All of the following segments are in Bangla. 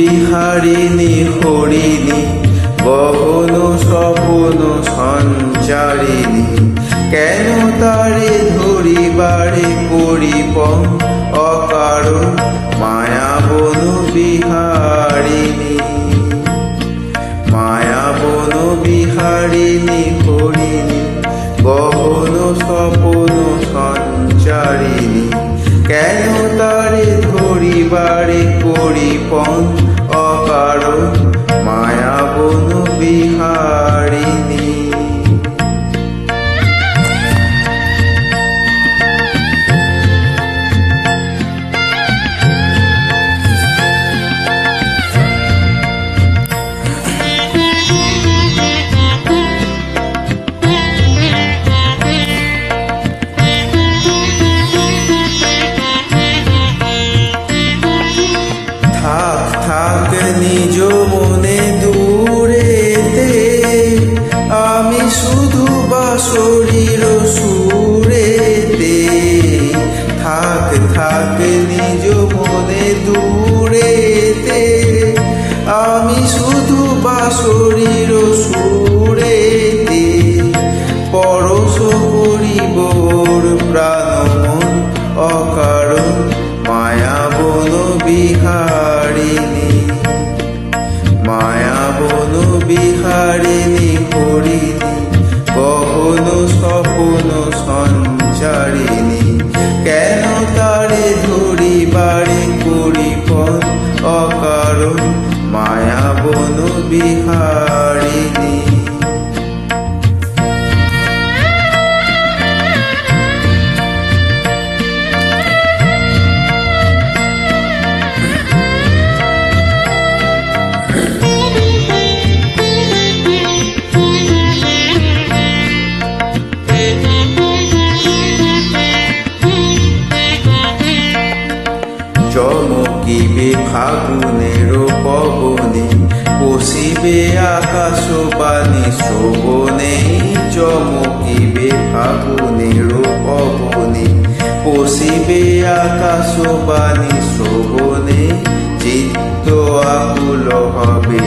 বিহারিণী, হরিণী গহন স্বপন সঞ্চারিণী। কেন তারে ধরিবারে পরিপন অকারণ মায়াবন বিহারিণী? মায়াবন বিহারিণী, হরিণী গহন ধরিবারে পরিপন শুধু বাসরির সুরেতে থাক থাক নিজ মনে দূরেতে। আমি শুধু বাসরির সুরেতে পরশ করিবর প্রাণ অকারণ মায়াবন বিহারিণী। মায়াবন বিহারিণী হরিণী বিহারিণী চমকিবে পবনে পশিবে আকাশ বাণী শোভনে চমকিবে ফাগুনের পবনে পশিবে আকাশ বাণী শোভনে চিত্ত আকুল হবে।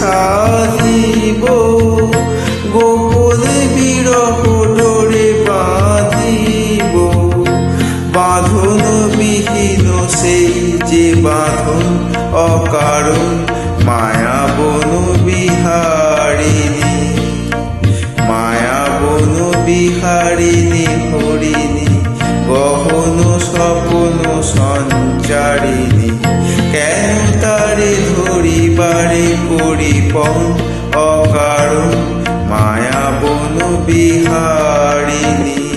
সাধিব। গোপনে বিরহ ডোরে বাঁধিব। বাঁধন বিহীন সেই যে বাঁধন, অকারণ মায়াবন বিহারিণী। মায়াবন বিহারিণী হরিণী পারে পরিপম অকারণ মায়া বন বিহারিণী।